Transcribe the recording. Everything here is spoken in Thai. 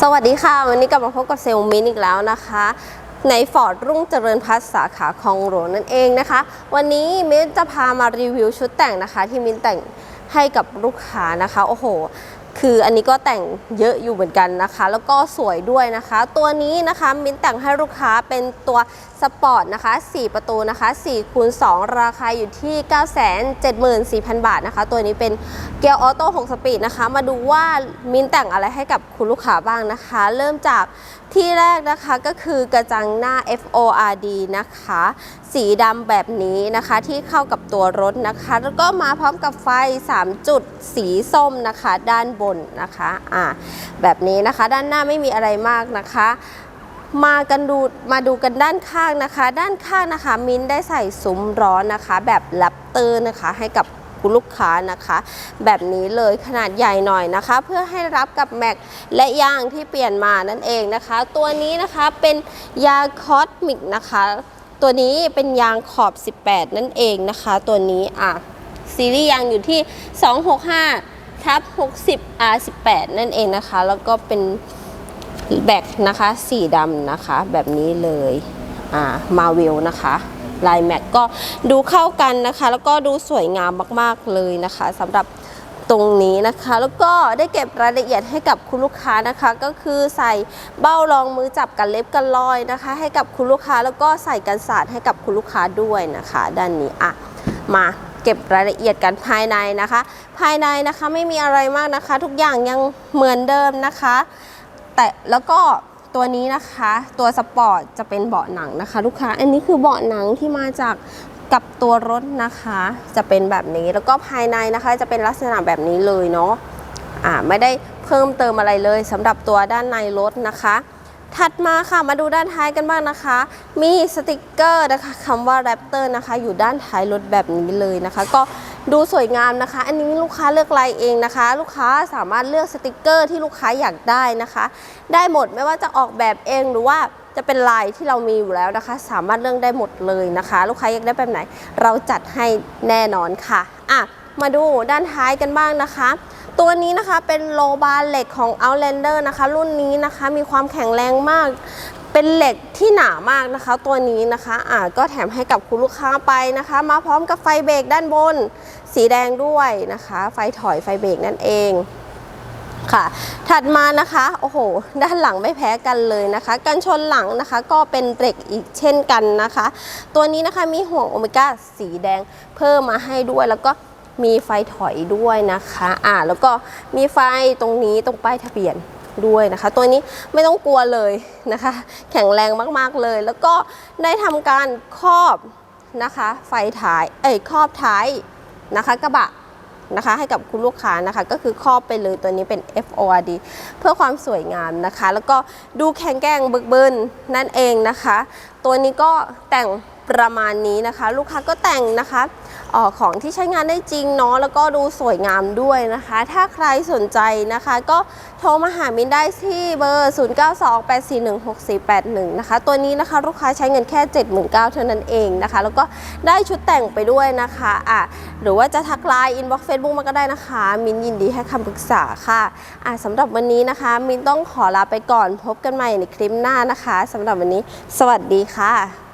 สวัสดีค่ะ วันนี้กลับมาพบกับเซลล์มินอีกแล้วนะคะ ในฟอร์ดรุ่งเจริญพัฒน์สาขาคลองหลวงนั่นเองนะคะ วันนี้มินจะพามารีวิวชุดแต่งนะคะ ที่มินแต่งให้กับลูกค้านะคะ โอ้โห คืออันนี้ก็แต่งเยอะอยู่เหมือนกันนะคะ แล้วก็สวยด้วยนะคะ ตัวนี้นะคะมินแต่งให้ลูกค้าเป็นตัวสปอร์ตนะคะ 4 ประตูนะคะ4คูณ2ราคาอยู่ที่ 974,000 บาทนะคะ ตัวนี้เป็นเกียร์ออโต้6สปีดนะคะ มาดูว่ามินแต่งอะไรให้กับคุณลูกค้าบ้างนะคะ เริ่มจากที่แรกนะคะก็คือกระจังหน้า FORD นะคะ สีดำแบบนี้นะคะที่เข้ากับตัวรถนะคะ แล้วก็มาพร้อมกับไฟ 3 จุดสีส้มนะคะ ด้านบนนะคะอ่าแบบนี้นะคะด้านหน้าไม่มีอะไรมากนะคะมากันดูมาดูกันด้านข้างนะคะ ด้านข้างนะคะ มิ้นได้ใส่ซุ้มร้อนนะคะ แบบแรปเตอร์นะคะ ให้กับคุณลูกค้านะคะ แบบนี้เลยขนาดใหญ่หน่อยนะคะ เพื่อให้รับกับแม็กและยางที่เปลี่ยนมานั่นเองนะคะ ตัวนี้นะคะเป็นยาคอสมิกนะคะ ตัวนี้เป็นยางขอบ 18 นั่นเองนะคะ ตัวนี้อะซีรีส์ยางอยู่ที่ 265ทับ60 R18 นั่นเองนะคะ แล้วก็เป็นแบกนะคะสีดำนะคะ แบบนี้เลยอ่ามาเวลนะคะลายแม็กก็ดูเข้ากันนะคะ แล้วก็ดูสวยงามมาก ๆ เลยนะคะสำหรับ ตรงนี้นะคะ แล้วก็ได้เก็บรายละเอียดให้กับคุณลูกค้านะคะ ก็คือใส่เบ้ารองมือจับกันเล็บกันรอยนะคะ ให้กับคุณลูกค้าแล้วก็ใส่กันสาดให้กับคุณลูกค้าด้วยนะคะ ด้านนี้อะมาเก็บรายละเอียดกันภายในนะคะ ภายในนะคะไม่มีอะไรมากนะคะ ทุกอย่างยังเหมือนเดิมนะคะ แต่แล้วก็ตัวนี้นะคะ ตัวสปอร์ตจะเป็นเบาะหนังนะคะ ลูกค้าอันนี้คือเบาะหนังที่มาจาก กับตัวรถนะคะ จะเป็นแบบนี้แล้วก็ภายในนะคะ จะเป็นลักษณะแบบนี้เลยเนาะอ่าไม่ได้เพิ่มเติมอะไรเลยสำหรับตัวด้านในรถนะคะ ถัดมาค่ะมาดูด้านท้ายกันบ้างนะคะ มีสติกเกอร์นะคะคำว่า Raptor นะคะ อยู่ด้านท้ายรถแบบนี้เลยนะคะ ก็ดูสวยงามนะคะ อันนี้ลูกค้าเลือกลายเองนะคะ ลูกค้าสามารถเลือกสติกเกอร์ที่ลูกค้าอยากได้นะคะ ได้หมดไม่ว่าจะออกแบบเองหรือว่า จะเป็นลายที่เรามีอยู่แล้วนะคะ สามารถเลือกได้หมดเลยนะคะ ลูกค้าอยากได้แบบไหน เราจัดให้แน่นอนค่ะอะมาดูด้านท้ายกันบ้างนะคะ ตัวนี้นะคะเป็นโลบาร์เหล็กของ Outlander นะคะ รุ่นนี้นะคะมีความแข็งแรงมาก เป็นเหล็กที่หนามากนะคะ ตัวนี้นะคะอ่าก็แถมให้กับคุณลูกค้าไปนะคะ มาพร้อมกับไฟเบรกด้านบน สีแดงด้วยนะคะ ไฟถอยไฟเบรกนั่นเอง ค่ะ ถัดมานะคะโอ้โห ด้านหลังไม่แพ้กันเลยนะคะกันชนหลังนะคะก็เป็นเหล็กอีกเช่นกันนะคะ ตัวนี้นะคะมีห่วงโอเมก้าสีแดงเพิ่มมาให้ด้วยแล้วก็มีไฟถอยด้วยนะคะอ่าแล้วก็มีไฟตรงนี้ตรงป้ายทะเบียนด้วยนะคะ ตัวนี้ไม่ต้องกลัวเลยนะคะ แข็งแรงมากๆเลย แล้วก็ได้ทำการครอบนะคะ ไฟท้ายเอ้ยครอบท้ายนะคะกระบะ นะคะ ให้กับคุณลูกค้านะคะ ก็คือครอบไปเลยตัวนี้เป็น FORD เพื่อความสวยงามนะคะ แล้วก็ดูแข็งแกร่งบึกบึนนั่นเองนะคะ ตัวนี้ก็แต่ง ประมาณนี้นะคะ ลูกค้าก็แต่งนะคะออของที่ใช้งานได้จริงเนาะแล้วก็ดูสวยงามด้วยนะคะ ถ้าใครสนใจนะคะ ก็โทรมาหามินได้ที่เบอร์ 0928416481 นะคะ ตัวนี้นะคะลูกค้าใช้เงินแค่ 79,000เท่านั้นเองนะคะ แล้วก็ได้ชุดแต่งไปด้วยนะคะอะหรือว่าจะทักไลน์อินบ็อกซ์เฟซบุ๊กมาก็ได้นะคะ มินยินดีให้คำปรึกษาค่ะอะสำหรับวันนี้นะคะ มินต้องขอลาไปก่อนพบกันใหม่ในคลิปหน้านะคะสำหรับวันนี้ สวัสดีค่ะ